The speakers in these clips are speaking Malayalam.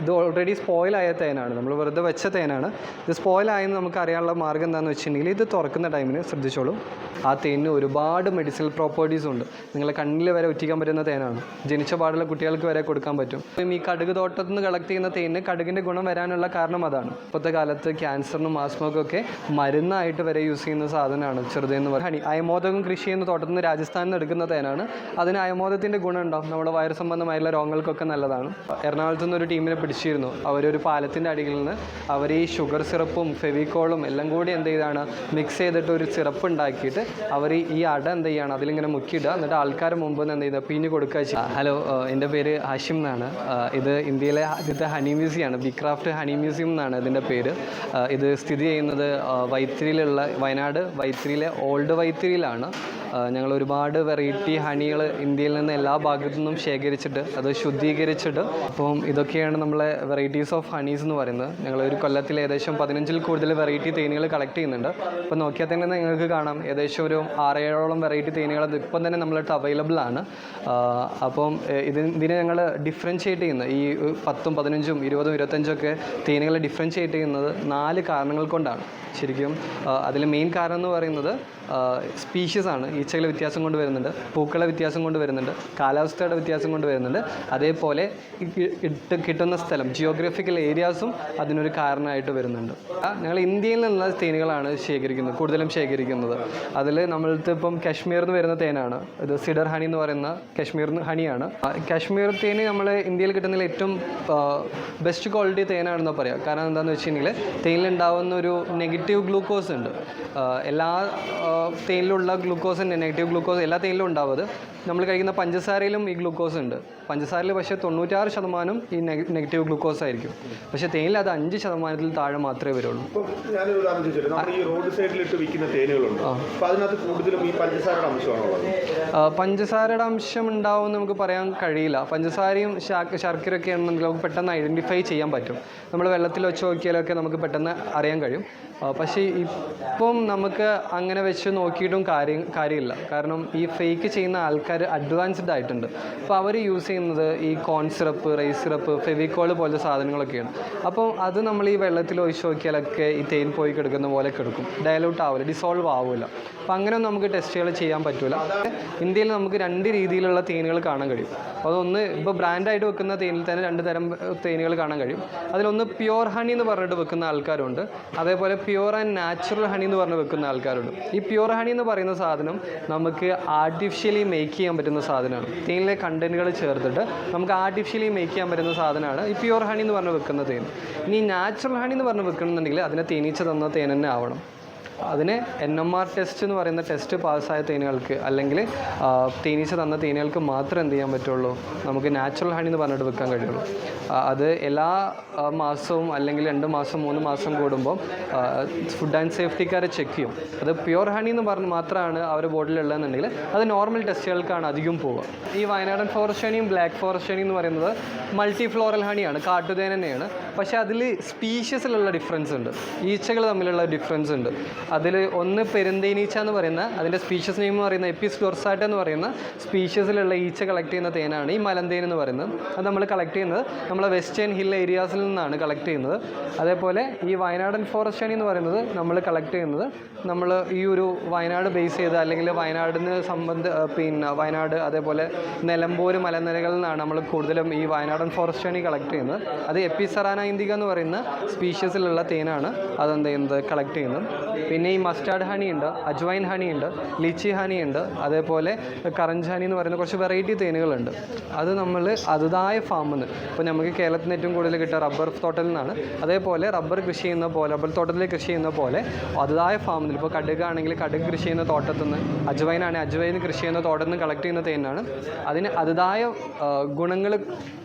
ഇത് ഓൾറെഡി സ്പോയിലായ തേനാണ്. നമ്മൾ വെറുതെ വെച്ച തേനാണ്. ഇത് സ്പോയിലായെന്ന് നമുക്ക് അറിയാനുള്ള മാർഗം എന്താണെന്ന് വെച്ചിട്ടുണ്ടെങ്കിൽ ഇത് തുറക്കുന്ന ടൈമിന് ശ്രദ്ധിച്ചോളൂ. ആ തേനിന് ഒരുപാട് മെഡിസിനൽ പ്രോപ്പർട്ടീസ് ഉണ്ട്. നിങ്ങളെ കണ്ണിൽ വരെ ഒറ്റിക്കാൻ പറ്റുന്ന തേനാണ്. ജനിച്ച പാടുള്ള കുട്ടികൾക്ക് വരെ കൊടുക്കാൻ പറ്റും. ഈ കടുക് തോട്ടത്തിൽ നിന്ന് കളക്ട് ചെയ്യുന്ന തേനിന് കടുകിന്റെ ഗുണം വരാനുള്ള കാരണം അതാണ്. ഇപ്പോഴത്തെ കാലത്ത് ക്യാൻസറിനും ഒക്കെ മരുന്നായിട്ട് വരെ യൂസ് ചെയ്യുന്ന സാധനമാണ് ചെറുതെന്ന് പറയുന്നത്. ഹണി അയമോദകം കൃഷി ചെയ്യുന്ന തോട്ടത്തിൽ നിന്ന് രാജസ്ഥാനിൽ നിന്ന് എടുക്കുന്ന തേനാണ്. അതിന് അയമോദത്തിന്റെ ഗുണം ഉണ്ടാവും നമ്മുടെ വയർ സംബന്ധമായുള്ള രോഗങ്ങൾക്കൊക്കെ നല്ലതാണ്. എറണാകുളത്ത് നിന്ന് ഒരു ടീമിനെ പിടിച്ചിരുന്നു അവരൊരു പാലത്തിന്റെ അടിയിൽ നിന്ന് അവർ ഈ ഷുഗർ സിറപ്പും ഫെവിക്കോളും എല്ലാം കൂടി എന്ത് ചെയ്താണ് മിക്സ് ചെയ്തിട്ട് ഒരു സിറപ്പ് ഉണ്ടാക്കിയിട്ട് അവർ ഈ അട എന്ത് ചെയ്യുകയാണ് അതിലിങ്ങനെ മുക്കിയിടുക. എന്നിട്ട് ആൾക്കാർ മുമ്പ് നിന്ന് എന്ത് ചെയ്താൽ പിഞ്ഞ് കൊടുക്കുക ഹലോ എന്റെ പേര് ഹാഷിം എന്നാണ്. ഇത് ഇന്ത്യയിലെ ആദ്യത്തെ ഹണി മ്യൂസിയമാണ് ബി ക്രാഫ്റ്റ് ഹണി മ്യൂസിയം എന്നാണ് ഇതിന്റെ പേര്. ഇത് സ്ഥിതി ചെയ്യുന്നത് വൈത്തിരിയിലുള്ള വയനാട് വൈത്തിരിയിലെ ഓൾഡ് വൈത്തിരിയിലാണ്. ഞങ്ങൾ ഒരുപാട് വെറൈറ്റി ഹണികൾ ഇന്ത്യയിൽ നിന്ന് എല്ലാ ഭാഗത്തു നിന്നും ശേഖരിച്ചിട്ട് അത് ശുദ്ധീകരിച്ചിട്ട് അപ്പം ഇതൊക്കെയാണ് നമ്മളെ വെറൈറ്റീസ് ഓഫ് ഹണീസ് എന്ന് പറയുന്നത്. ഞങ്ങൾ ഒരു കൊല്ലത്തിൽ ഏകദേശം പതിനഞ്ചിൽ കൂടുതൽ വെറൈറ്റി തേനുകൾ കളക്ട് ചെയ്യുന്നുണ്ട്. അപ്പോൾ നോക്കിയാൽ തന്നെ നിങ്ങൾക്ക് കാണാം. ഏകദേശം ഒരു ആറേഴോളം വെറൈറ്റി തേനുകൾ അത് ഇപ്പം തന്നെ നമ്മളടുത്ത് അവൈലബിൾ ആണ്. അപ്പം ഏഹ്, ഇത് ഇതിനെ ഞങ്ങൾ ഡിഫറൻഷ്യേറ്റ് ചെയ്യുന്നത് ഈ പത്തും പതിനഞ്ചും ഇരുപതും ഇരുപത്തഞ്ചും ഒക്കെ തേനികൾ ഡിഫറൻഷ്യേറ്റ് ചെയ്യുന്നത് നാല് കാരണങ്ങൾ കൊണ്ടാണ്. ശരിക്കും അതിൽ മെയിൻ കാരണം എന്ന് പറയുന്നത് സ്പീഷീസ് ആണ്. ഈച്ചകളെ വ്യത്യാസം കൊണ്ട് വരുന്നുണ്ട്. പൂക്കളെ വ്യത്യാസം കൊണ്ട് വരുന്നുണ്ട്. കാലാവസ്ഥയുടെ വ്യത്യാസം കൊണ്ട് വരുന്നുണ്ട്. അതേപോലെ കിട്ടുന്ന സ്ഥലം. ജിയോഗ്രഫിക്കൽ ഏരിയാസും അതിനൊരു കാരണമായിട്ട് വരുന്നുണ്ട്. ഞങ്ങൾ ഇന്ത്യയിൽ നിന്നുള്ള തേനുകളാണ് ശേഖരിക്കുന്നത് കൂടുതലും ശേഖരിക്കുന്നത്. അതിൽ നമ്മൾക്ക് ഇപ്പം കശ്മീരിൽ നിന്ന് വരുന്ന തേനാണ്. ഇത് സിഡർ ഹണി എന്ന് പറയുന്ന കാശ്മീർ ഹണിയാണ്. കശ്മീർ തേന് നമ്മൾ ഇന്ത്യയിൽ കിട്ടുന്നതിൽ ഏറ്റവും ബെസ്റ്റ് ക്വാളിറ്റി തേനാണെന്ന് പറയാം. കാരണം എന്താണെന്ന് വെച്ചിട്ടുണ്ടെങ്കിൽ തേനിലുണ്ടാവുന്ന ഒരു നെഗറ്റീവ് ഗ്ലൂക്കോസ് ഉണ്ട്. എല്ലാ തേനിലുള്ള ഗ്ലൂക്കോസ് നെഗറ്റീവ് ഗ്ലൂക്കോസ് എല്ലാ തേനിലും ഉണ്ടാവും നമ്മൾ കഴിക്കുന്ന പഞ്ചസാരയിലും ഈ ഗ്ലൂക്കോസ് ഉണ്ട്. പഞ്ചസാരയിൽ പക്ഷേ തൊണ്ണൂറ്റാറ് ശതമാനം ഈ നെഗറ്റീവ് ഗ്ലൂക്കോസ് ആയിരിക്കും. പക്ഷേ തേനിൽ അത് അഞ്ച് ശതമാനത്തിൽ താഴെ മാത്രമേ വരുള്ളൂ. റോഡ് സൈഡിലിട്ട് വിൽക്കുന്ന തേനുകളുണ്ട്? അപ്പൊ അതിനകത്ത് കൂടുതലും ഈ പഞ്ചസാരയുടെ അംശമാണുള്ളത് പഞ്ചസാരയുടെ അംശം ഉണ്ടാവുമെന്ന് നമുക്ക് പറയാൻ കഴിയില്ല. പഞ്ചസാരയും ശർക്കരയൊക്കെ ആണെന്നുണ്ടെങ്കിൽ നമുക്ക് പെട്ടെന്ന് ഐഡന്റിഫൈ ചെയ്യാൻ പറ്റും. നമ്മൾ വെള്ളത്തിൽ വെച്ച് നോക്കിയാലൊക്കെ നമുക്ക് പെട്ടെന്ന് അറിയാൻ കഴിയും. പക്ഷേ ഇപ്പം നമുക്ക് അങ്ങനെ വെച്ച് നോക്കിയിട്ടും കാര്യം കാര്യമില്ല. കാരണം ഈ ഫേക്ക് ചെയ്യുന്ന ആൾക്കാർ അഡ്വാൻസ്ഡ് ആയിട്ടുണ്ട്. അപ്പോൾ അവർ യൂസ് ചെയ്യുന്നത് ഈ corn syrup rice syrup Fevicol പോലത്തെ സാധനങ്ങളൊക്കെയാണ്. അപ്പോൾ അത് നമ്മൾ ഈ വെള്ളത്തിൽ ഒഴിച്ച് നോക്കിയാലൊക്കെ ഈ തേൻ പോയി കിടക്കുന്ന പോലെ കിടക്കും. ഡയലൂട്ട് ആവില്ല ഡിസോൾവ് ആവില്ല അപ്പോൾ അങ്ങനെ നമുക്ക് ടെസ്റ്റുകൾ ചെയ്യാൻ പറ്റില്ല ഇന്ത്യയിൽ നമുക്ക് രണ്ട് രീതിയിലുള്ള തേനുകൾ കാണാൻ കഴിയും. അതൊന്ന് ഇപ്പോൾ ബ്രാൻഡായിട്ട് വെക്കുന്ന തേനിൽ തന്നെ രണ്ട് തരം തേനുകൾ കാണാൻ കഴിയും. അതിലൊന്ന് പ്യുവർ ഹണി എന്ന് പറഞ്ഞിട്ട് വെക്കുന്ന ആൾക്കാരുണ്ട്. അതേപോലെ പ്യുവർ ആൻഡ് നാച്ചുറൽ ഹണി എന്ന് പറഞ്ഞ് വെക്കുന്ന ആൾക്കാരുണ്ട്. ഈ പ്യുവർ ഹണി എന്ന് പറയുന്ന സാധനം നമുക്ക് ആർട്ടിഫിഷ്യലി മേക്ക് ചെയ്യാൻ പറ്റുന്ന സാധനമാണ്. തേനിലെ കണ്ടന്റുകൾ ചേർത്തിട്ട് നമുക്ക് ആർട്ടിഫിഷ്യലി മേക്ക് ചെയ്യാൻ പറ്റുന്ന സാധനമാണ് ഈ പ്യുവർ ഹണി എന്ന് പറഞ്ഞ് വെക്കുന്ന തേൻ. ഇനി നാച്ചുറൽ ഹണി എന്ന് പറഞ്ഞ് വെക്കണമെന്നുണ്ടെങ്കിൽ അതിനെ തേനീച്ച തന്ന തേൻ തന്നെ ആവണം. അതിന് എൻ എം ആർ ടെസ്റ്റ് എന്ന് പറയുന്ന ടെസ്റ്റ് പാസ്സായ തേനുകൾക്ക് അല്ലെങ്കിൽ തേനീച്ച തന്ന തേനുകൾക്ക് മാത്രം എന്ത് ചെയ്യാൻ പറ്റുള്ളൂ? നമുക്ക് നാച്ചുറൽ ഹണി എന്ന് പറഞ്ഞിട്ട് വെക്കാൻ കഴിയുള്ളൂ. അത് എല്ലാ മാസവും അല്ലെങ്കിൽ രണ്ട് മാസം മൂന്ന് മാസം കൂടുമ്പോൾ ഫുഡ് ആൻഡ് സേഫ്റ്റിക്കാരെ ചെക്ക് ചെയ്യും. അത് പ്യുവർ ഹണി എന്ന് പറഞ്ഞ് മാത്രമാണ് അവർ ബോട്ടിലുള്ളതെന്നുണ്ടെങ്കിൽ അത് നോർമൽ ടെസ്റ്റുകൾക്കാണ് അധികം പോവുക. ഈ വയനാടൻ ഫോറസ്റ്റ് ഹണിയും ബ്ലാക്ക് ഫോറസ്റ്റ് ഹണി എന്ന് പറയുന്നത് മൾട്ടി ഫ്ലോറൽ ഹണിയാണ് കാട്ടുതേൻ തന്നെയാണ്. പക്ഷേ അതിൽ സ്പീഷ്യസിലുള്ള ഡിഫറൻസ് ഉണ്ട്. ഈച്ചകൾ തമ്മിലുള്ള ഡിഫറൻസ് ഉണ്ട്. അതിൽ ഒന്ന് പെരുന്തേനീച്ച എന്ന് പറയുന്ന അതിന്റെ സ്പീഷ്യസ് നെയിം എന്ന് പറയുന്ന എപ്പിസ് ഡോർസാറ്റ എന്ന് പറയുന്ന സ്പീഷ്യസിലുള്ള ഈച്ച കളക്ട് ചെയ്യുന്ന തേനാണ് ഈ മലന്തേൻ എന്ന് പറയുന്നത്. അത് നമ്മൾ കളക്ട് ചെയ്യുന്നത് നമ്മളെ വെസ്റ്റേൺ ഹിൽ ഏരിയാസിൽ നിന്നാണ് കളക്ട് ചെയ്യുന്നത്. അതേപോലെ ഈ വയനാടൻ ഫോറസ്റ്റ് എന്ന് പറയുന്നത് നമ്മൾ കളക്ട് ചെയ്യുന്നത്. നമ്മൾ ഈ ഒരു വയനാട് ബേസ് ചെയ്ത് അല്ലെങ്കിൽ വയനാടിന് സംബന്ധ പിന്നെ വയനാട് അതേപോലെ നിലമ്പൂർ മലനിരകളിൽ നിന്നാണ് നമ്മൾ കൂടുതലും ഈ വയനാടൻ ഫോറസ്റ്റ് ഹണി കളക്ട് ചെയ്യുന്നത്. അത് എപ്പിസറാന ഇന്ദിക എന്ന് പറയുന്ന സ്പീഷ്യസിലുള്ള തേനാണ്. അതെന്ത് ചെയ്യുന്നത്? കളക്ട് ചെയ്യുന്നത് പിന്നെ ഈ മസ്റ്റാർഡ് ഹണി ഉണ്ട് അജ്വൈൻ ഹണി ഉണ്ട് ലിച്ചി ഹണി ഉണ്ട് അതേപോലെ കറഞ്ച് ഹണി എന്ന് പറയുന്ന കുറച്ച് വെറൈറ്റി തേനുകളുണ്ട്. അത് നമ്മൾ അതുതായ ഫാമിൽ നിന്ന് ഇപ്പോൾ നമുക്ക് കേരളത്തിൽ ഏറ്റവും കൂടുതൽ കിട്ടുക റബ്ബർ തോട്ടത്തിൽ നിന്നാണ്. അതേപോലെ റബ്ബർ കൃഷി ചെയ്യുന്ന പോലെ റബ്ബർ തോട്ടത്തിൽ കൃഷി ചെയ്യുന്ന പോലെ അതുതായ ഫാമിൽ നിന്ന് ഇപ്പോൾ കടുക് ആണെങ്കിൽ കടുക് കൃഷി ചെയ്യുന്ന തോട്ടത്തിൽ നിന്ന് അജ്വൈൻ ആണെങ്കിൽ അജ്വൈൻ കൃഷി ചെയ്യുന്ന തോട്ടത്തിൽ നിന്ന് കളക്ട് ചെയ്യുന്ന തേനാണ്. അതിന് അതുതായ ഗുണങ്ങൾ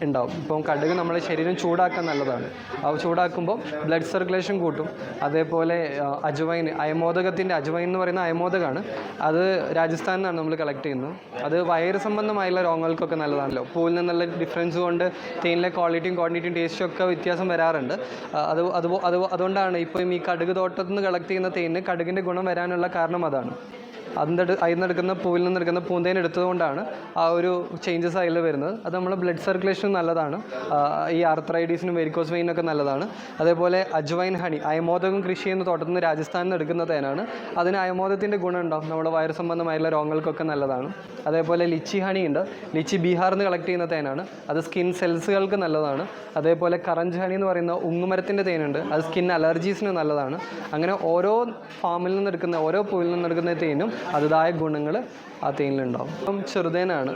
ഉണ്ടാവും. ഇപ്പം കടുക് നമ്മളെ ശരീരം ചൂടാക്കാൻ നല്ലതാണ്. അത് ചൂടാക്കുമ്പോൾ ബ്ലഡ് സർക്കുലേഷൻ കൂട്ടും. അതേപോലെ അജുവൈൻ അയമോദകത്തിന്റെ അജ്വൈൻ എന്ന് പറയുന്ന അയമോദകമാണ് അത് രാജസ്ഥാനിൽ നിന്നാണ് നമ്മൾ കളക്ട് ചെയ്യുന്നത്. അത് വയറ് സംബന്ധമായുള്ള രോഗങ്ങൾക്കൊക്കെ നല്ലതാണല്ലോ. പൂവിൽ നിന്നുള്ള ഡിഫറൻസ് കൊണ്ട് തേനിലെ ക്വാളിറ്റിയും ക്വാണ്ടിറ്റിയും ടേസ്റ്റും ഒക്കെ വ്യത്യാസം വരാറുണ്ട്. അത് അത് അത് അതുകൊണ്ടാണ് ഇപ്പം ഈ കടുക് തോട്ടത്തിൽ നിന്ന് കളക്ട് ചെയ്യുന്ന തേനിന് കടുകിന്റെ ഗുണം വരാനുള്ള കാരണം അതാണ്. അതിന്റെ അതിൽ നിന്നെടുക്കുന്ന പൂവിൽ നിന്ന് എടുക്കുന്ന പൂന്തേൻ എടുത്തുകൊണ്ടാണ് ആ ഒരു ചേഞ്ചസ് അതിൽ വരുന്നത്. അത് നമ്മുടെ ബ്ലഡ് സർക്കുലേഷൻ നല്ലതാണ്. ഈ ആർത്രൈഡീസിനും വെരിക്കോസ് വെയിനൊക്കെ നല്ലതാണ്. അതേപോലെ അജ്വൈൻ ഹണി അയമോദകം കൃഷി ചെയ്യുന്ന തോട്ടത്തിൽ നിന്ന് രാജസ്ഥാനിൽ നിന്ന് എടുക്കുന്ന തേനാണ്. അതിന് അയമോദത്തിന്റെ ഗുണമുണ്ടാവും നമ്മുടെ വയറ് സംബന്ധമായുള്ള രോഗങ്ങൾക്കൊക്കെ നല്ലതാണ്. അതേപോലെ ലിച്ചി ഹണി ഉണ്ട്. ലിച്ചി ബീഹാറിൽ നിന്ന് കളക്ട് ചെയ്യുന്ന തേനാണ്. അത് സ്കിൻ സെൽസുകൾക്ക് നല്ലതാണ്. അതേപോലെ കറഞ്ച് ഹണി എന്ന് പറയുന്ന ഉങ്ങുമരത്തിന്റെ തേനുണ്ട്. അത് സ്കിൻ അലർജീസിന് നല്ലതാണ്. അങ്ങനെ ഓരോ ഫാമിൽ നിന്ന് എടുക്കുന്ന ഓരോ പൂവിൽ നിന്ന് എടുക്കുന്ന തേനും അതിതായ ഗുണങ്ങൾ ആ തേനിലുണ്ടാവും. ഇപ്പം ചെറുതേനാണ്.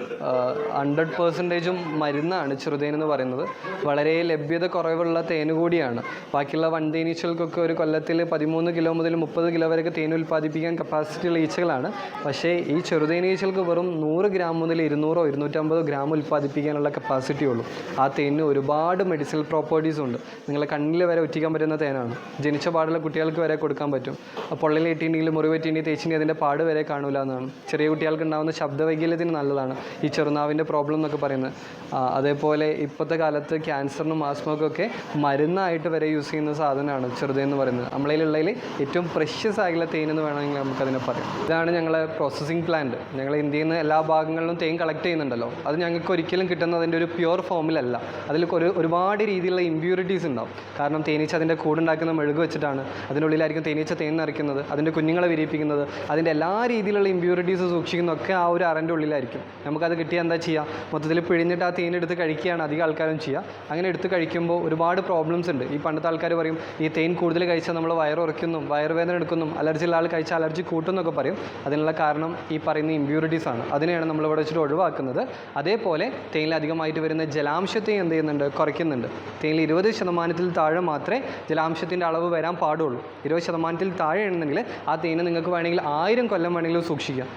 ഹൺഡ്രഡ് പെർസെന്റേജും മരുന്നാണ് ചെറുതേൻ എന്ന് പറയുന്നത്. വളരെ ലഭ്യത കുറവുള്ള തേൻ കൂടിയാണ്. ബാക്കിയുള്ള വൺതേനീച്ചകൾക്കൊക്കെ ഒരു കൊല്ലത്തിൽ പതിമൂന്ന് കിലോ മുതൽ മുപ്പത് കിലോ വരെയൊക്കെ തേൻ ഉൽപ്പാദിപ്പിക്കാൻ കപ്പാസിറ്റി ഉള്ള ഈച്ചകളാണ്. പക്ഷേ ഈ ചെറുതേനീച്ചകൾക്ക് വെറും നൂറ് ഗ്രാം മുതൽ ഇരുന്നൂറോ ഇരുന്നൂറ്റമ്പതോ ഗ്രാം ഉൽപ്പാദിപ്പിക്കാനുള്ള കപ്പാസിറ്റി ഉള്ളൂ. ആ തേനിന് ഒരുപാട് മെഡിസിനൽ പ്രോപ്പർട്ടീസ് ഉണ്ട്. നിങ്ങളെ കണ്ണിൽ വരെ ഒറ്റിക്കാൻ പറ്റുന്ന തേനാണ്. ജനിച്ച പാടുള്ള കുട്ടികൾക്ക് വരെ കൊടുക്കാൻ പറ്റും. പൊള്ളലേറ്റിണ്ടെങ്കിൽ മുറിവെറ്റിണ്ടെങ്കിൽ തേച്ചിണ്ടെങ്കിൽ അതിന്റെ പാട് വരെ കാണൂല എന്നാണ് ചെറിയ കുട്ടികൾക്ക് ഉണ്ടാകുന്ന ശബ്ദവൈകല്യത്തിന് നല്ലതാണ്. ഈ ചെറുനാവിന്റെ പ്രോബ്ലം എന്നൊക്കെ പറയുന്നത്. അതേപോലെ ഇപ്പോഴത്തെ കാലത്ത് ക്യാൻസറിനും ആസ്മക്കൊക്കെ മരുന്നായിട്ട് വരെ യൂസ് ചെയ്യുന്ന സാധനമാണ് ചെറുതേ എന്ന് പറയുന്നത്. നമ്മളതിലുള്ളതിൽ ഏറ്റവും പ്രഷ്യസ് ആയിട്ടുള്ള തേൻ എന്ന് വേണമെങ്കിൽ നമുക്കതിനെ പറയാം. ഇതാണ് ഞങ്ങളെ പ്രോസസ്സിംഗ് പ്ലാന്റ് ഞങ്ങൾ ഇന്ത്യയിൽ നിന്ന് എല്ലാ ഭാഗങ്ങളിലും തേൻ കളക്ട് ചെയ്യുന്നുണ്ടല്ലോ. അത് ഞങ്ങൾക്ക് ഒരിക്കലും കിട്ടുന്ന കിട്ടുന്നതിന്റെ ഒരു പ്യുവർ ഫോമിലല്ല അതിൽ ഒരു ഒരുപാട് രീതിയിലുള്ള ഇമ്പ്യൂരിറ്റീസ് ഉണ്ടാവും. കാരണം തേനീച്ച അതിന്റെ കൂടുണ്ടാക്കുന്ന മെഴുക് വെച്ചിട്ടാണ്. അതിനുള്ളിലായിരിക്കും തേനീച്ച തേൻ നിറയ്ക്കുന്നത്. അതിന്റെ കുഞ്ഞുങ്ങളെ വിരിയിപ്പിക്കുന്നത്. അതിന്റെ എല്ലാ രീതിയിലുള്ള ഇമ്പ്യൂരിറ്റീസ് സൂക്ഷിക്കുന്നതൊക്കെ ആ ഒരു അറന്റെ ഉള്ളിലായിരിക്കും. നമുക്കത് കിട്ടിയാൽ എന്താ ചെയ്യുക മൊത്തത്തിൽ പിഴിഞ്ഞിട്ട് ആ തേൻ എടുത്ത് കഴിക്കുകയാണ് അധികം ആൾക്കാരും ചെയ്യുക അങ്ങനെ എടുത്ത് കഴിക്കുമ്പോൾ ഒരുപാട് പ്രോബ്ലംസ് ഉണ്ട്. ഈ പണ്ടത്തെ ആൾക്കാർ പറയും ഈ തേൻ കൂടുതൽ കഴിച്ചാൽ നമ്മൾ വയറുറയ്ക്കുന്നു വയറുവേദന എടുക്കുന്നു അലർജി ഉള്ള ആൾ കഴിച്ചാൽ അലർജി കൂട്ടുന്നൊക്കെ പറയും. അതിനുള്ള കാരണം ഈ പറയുന്ന ഇമ്പ്യൂരിറ്റീസ് ആണ്. അതിനെയാണ് നമ്മൾ ഇവിടെ വെച്ചിട്ട് ഒഴിവാക്കുന്നത്. അതേപോലെ തേനിൽ അധികമായിട്ട് വരുന്ന ജലാംശത്തെ എന്ത് ചെയ്യുന്നുണ്ട്? കുറയ്ക്കുന്നുണ്ട്. തേനിൽ ഇരുപത് ശതമാനത്തിൽ താഴെ മാത്രമേ ജലാംശത്തിന്റെ അളവ് വരാൻ പാടുള്ളൂ. ഇരുപത് ശതമാനത്തിൽ താഴെ ഉണ്ടെങ്കിൽ ആ തേന് നിങ്ങൾക്ക് വേണമെങ്കിൽ ആയിരം കൊല്ലം വേണമെങ്കിലും സൂക്ഷിക്കാം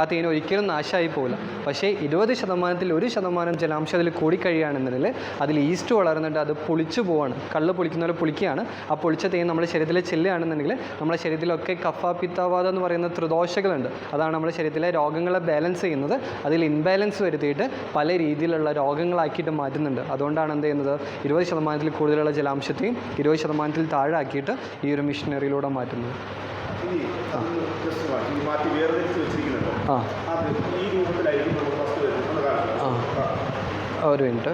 ആ തേൻ ഒരിക്കലും നാശമായി പോകില്ല പക്ഷേ ഇരുപത് ശതമാനത്തിൽ ഒരു ശതമാനം ജലാംശം അതിൽ കൂടിക്കഴിയുകയാണെന്നുണ്ടെങ്കിൽ അതിൽ ഈസ്റ്റ് വളർന്നിട്ട് അത് പൊളിച്ചു പോവാണ്. കള്ള് പൊളിക്കുന്ന പോലെ പുളിക്കുകയാണ്. ആ പൊളിച്ച തേൻ നമ്മുടെ ശരീരത്തിൽ ചെല്ലുകയാണെന്നുണ്ടെങ്കിൽ നമ്മുടെ ശരീരത്തിലൊക്കെ കഫ പിത്താവാദം എന്ന് പറയുന്ന ത്രിദോഷകളുണ്ട് അതാണ് നമ്മുടെ ശരീരത്തിലെ രോഗങ്ങളെ ബാലൻസ് ചെയ്യുന്നത്. അതിൽ ഇൻബാലൻസ് വരുത്തിയിട്ട് പല രീതിയിലുള്ള രോഗങ്ങളാക്കിയിട്ട് മാറ്റുന്നുണ്ട്. അതുകൊണ്ടാണ് എന്ത് ചെയ്യുന്നത്? ഇരുപത് ശതമാനത്തിൽ കൂടുതലുള്ള ജലാംശത്തെയും ഇരുപത് ശതമാനത്തിൽ താഴെ ആക്കിയിട്ട് ഈ ഒരു മിഷനറിയിലൂടെ മാറ്റുന്നത്. ഇനി മാറ്റി ഈ മാറ്റി വേർതിരിച്ച് വെച്ചിരിക്കുന്നുണ്ടോ ആ. അത് ഈ രൂപത്തിലായിരിക്കും നമ്മൾ ഫസ്റ്റ് വരുന്നത്. ഒരു മിനിറ്റ്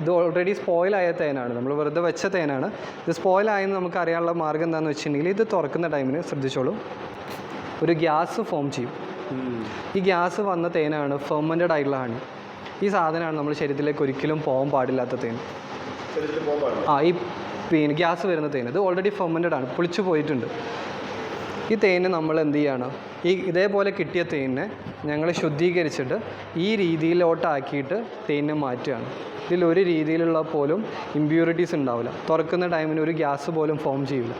ഇത് ഓൾറെഡി സ്പോയിലായ തേനാണ്. നമ്മൾ വെറുതെ വെച്ച തേനാണ്. ഇത് സ്പോയിലായെന്ന് നമുക്ക് അറിയാനുള്ള മാർഗം എന്താണെന്ന് വെച്ചിട്ടുണ്ടെങ്കിൽ ഇത് തുറക്കുന്ന ടൈമിന് ശ്രദ്ധിച്ചോളൂ. ഒരു ഗ്യാസ് ഫോം ചെയ്യും. ഈ ഗ്യാസ് വന്ന തേനാണ് ഫെർമന്റഡ് ആയിട്ടുള്ള ഹണി ഈ സാധനമാണ് നമ്മൾ ശരീരത്തിലേക്ക് ഒരിക്കലും പോകാൻ പാടില്ലാത്ത തേൻ. ആ ഈ പിന്നെ ഗ്യാസ് വരുന്ന തേൻ. ഇത് ഓൾറെഡി ഫെർമന്റഡ് ആണ്. പുളിച്ചു പോയിട്ടുണ്ട്. ഈ തേന് നമ്മൾ എന്ത് ചെയ്യാണ്? ഈ ഇതേപോലെ കിട്ടിയ തേനിനെ ഞങ്ങൾ ശുദ്ധീകരിച്ചിട്ട് ഈ രീതിയിലോട്ടാക്കിയിട്ട് തേനിനെ മാറ്റുകയാണ്. ഇതിൽ ഒരു രീതിയിലുള്ള പോലും ഇമ്പ്യൂരിറ്റീസ് ഉണ്ടാവില്ല. തുറക്കുന്ന ടൈമിന് ഒരു ഗ്യാസ് പോലും ഫോം ചെയ്യില്ല